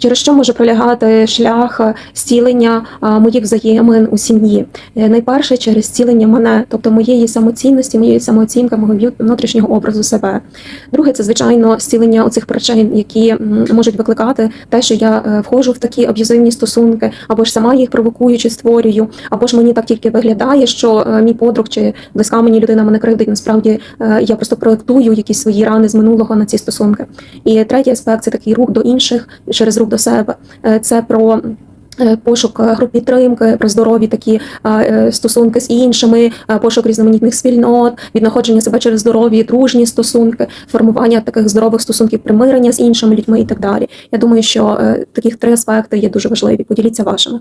Через що може пролягати шлях е, зцілення моїх взаємин у сім'ї? Е, Найперше через зцілення мене, тобто моєї самоцінності, моєї самооцінки, мого внутрішнього образу себе. Друге, це звичайно зцілення оцих причин, які можуть викликати те, що я е, входжу в такі аб'юзивні стосунки, або ж сама їх провокую чи створюю, або ж мені так тільки виглядає, що е, мій подруг чи близька мені людина мене кривдить. Насправді е, я просто проектую якісь свої рани з минулого на ці стосунки. І третій аспект це такий рух до інших через рух до себе. Е, Це про. е, Пошук е, груп підтримки, про здорові такі стосунки з іншими, пошук різноманітних спільнот, віднаходження себе через здорові, дружні стосунки, формування таких здорових стосунків, примирення з іншими людьми і так далі. Я думаю, що таких три аспекти є дуже важливі. Поділіться вашими.